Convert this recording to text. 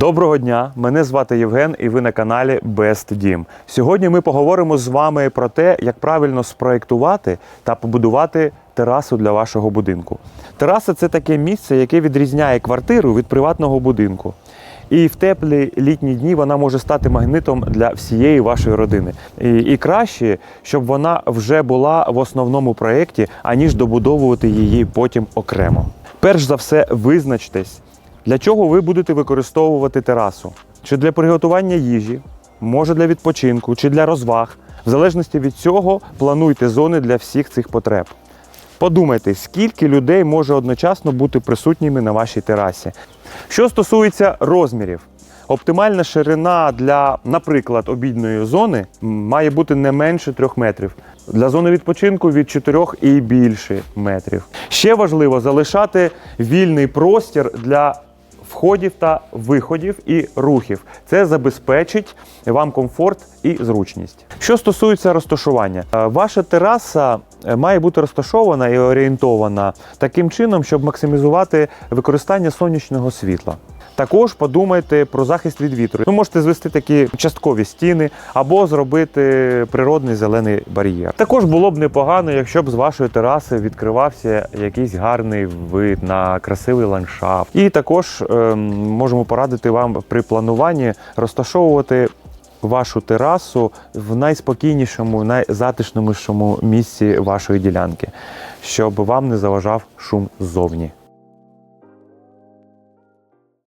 Доброго дня! Мене звати Євген, і ви на каналі Best Дім. Сьогодні ми поговоримо з вами про те, як правильно спроектувати та побудувати терасу для вашого будинку. Тераса це таке місце, яке відрізняє квартиру від приватного будинку. І в теплі літні дні вона може стати магнитом для всієї вашої родини. І, і краще, щоб вона вже була в основному проєкті, аніж добудовувати її потім окремо. Перш за все, визначтесь, для чого ви будете використовувати терасу? Чи для приготування їжі, може для відпочинку, чи для розваг. В залежності від цього плануйте зони для всіх цих потреб. Подумайте, скільки людей може одночасно бути присутніми на вашій терасі. Що стосується розмірів, оптимальна ширина для, наприклад, обідної зони має бути не менше 3 метрів. Для зони відпочинку від 4 і більше метрів. Ще важливо залишати вільний простір для входів та виходів і рухів. Це забезпечить вам комфорт і зручність. Що стосується розташування, е, ваша тераса е, має бути розташована і орієнтована таким чином, щоб максимізувати використання сонячного світла. Також подумайте про захист від вітру. Ви можете звести такі часткові стіни або зробити природний зелений бар'єр. Також було б непогано, якщо б з вашої тераси відкривався якийсь гарний вид на красивий ландшафт. І також ем, можемо порадити вам при плануванні розташовувати вашу терасу в найспокійнішому, найзатишнішому місці вашої ділянки, щоб вам не заважав шум ззовні.